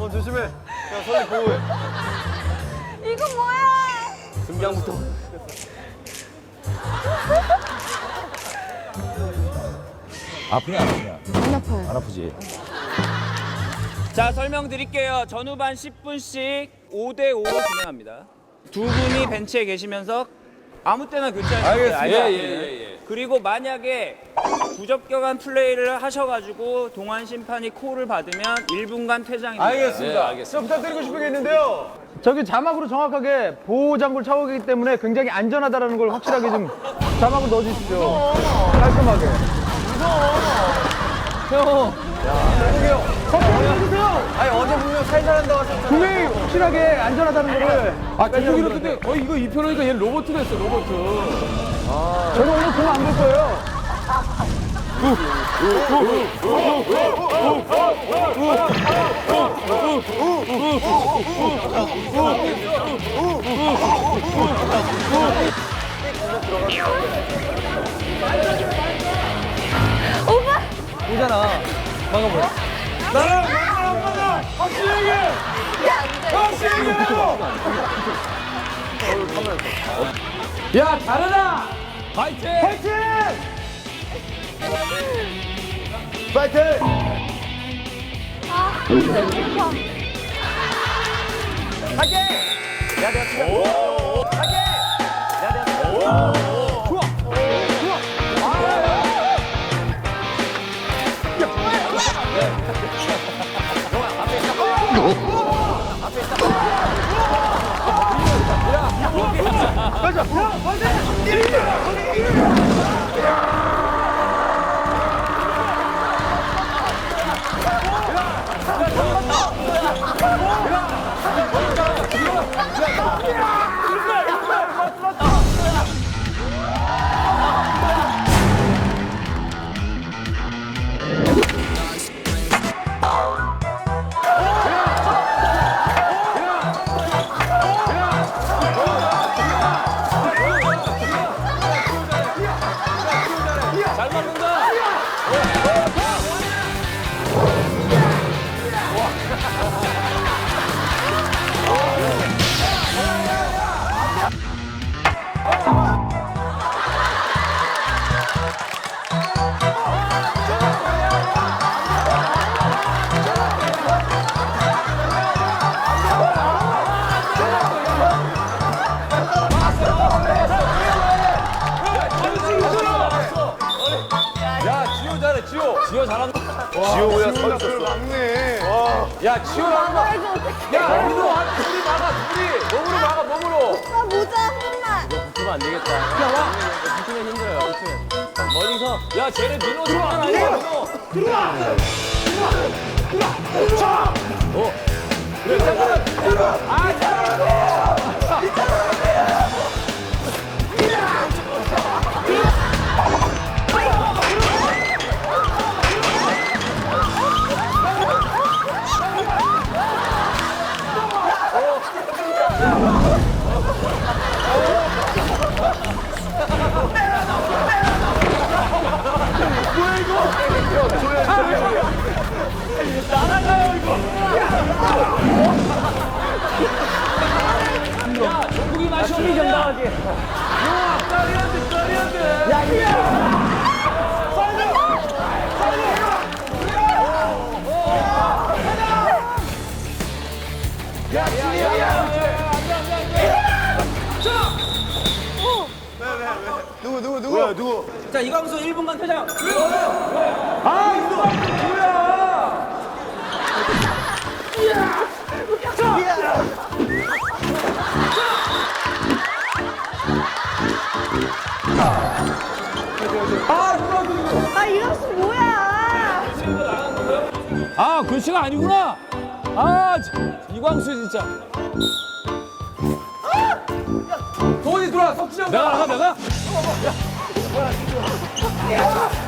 어 조심해. 야 선이 보호해. 이거 뭐야? 등장부터. 아프냐 안 아프냐? 안 아파요. 안 아프지? 자 설명드릴게요. 전후반 10분씩 5대 5로 진행합니다. 두 분이 벤치에 계시면서 아무 때나 교체하시면 돼요. 알겠습니다. 예, 예, 예, 그리고 만약에 부적격한 플레이를 하셔가지고 동안 심판이 콜을 받으면 1분간 퇴장입니다. 알겠습니다. 네, 알겠습니다. 저 부탁드리고 싶은 게 있는데요. 저기 자막으로 정확하게 보호 장구를 차고 있기 때문에 굉장히 안전하다라는 걸 확실하게 좀 자막으로 넣어주십시오. 깔끔하게. 형. 아니 확실하게 안전하다는 거를. 아, 저기로 근데 어 이거 입혀놓으니까 얘 로봇 됐어, 로봇. 저는 오늘 공 안 볼 거예요. 오빠! 오잖아. 막아보라. 나랑 한 번만 확실히 얘 야, 다르다! 파이팅! 파이팅! 파이팅! 아, 오 빠. 잘 잘해, 지호. 지호 잘한다. 지호야 서 있었어. 막네. 와. 야, 한 이거 어떡해. 야, 우리도 한, 둘이 막아, 둘이. 몸으로 막아, 몸으로. 아, 모자 한 번만. 붙으면 안 되겠다. 야, 와. 붙으면 힘들어요. 붙으면. 멀리서. 야, 쟤네 민호 아니야, 민호. 종국이 누구 누구? 뭐야? 자, 이광수 1분간 퇴장. 아, 이거 뭐야? 아, 글씨가 아니구나. 아, 참. 이광수 진짜. 도원이 들어와, 석진이 형. 내가 나가, 내가. 뭐야 진짜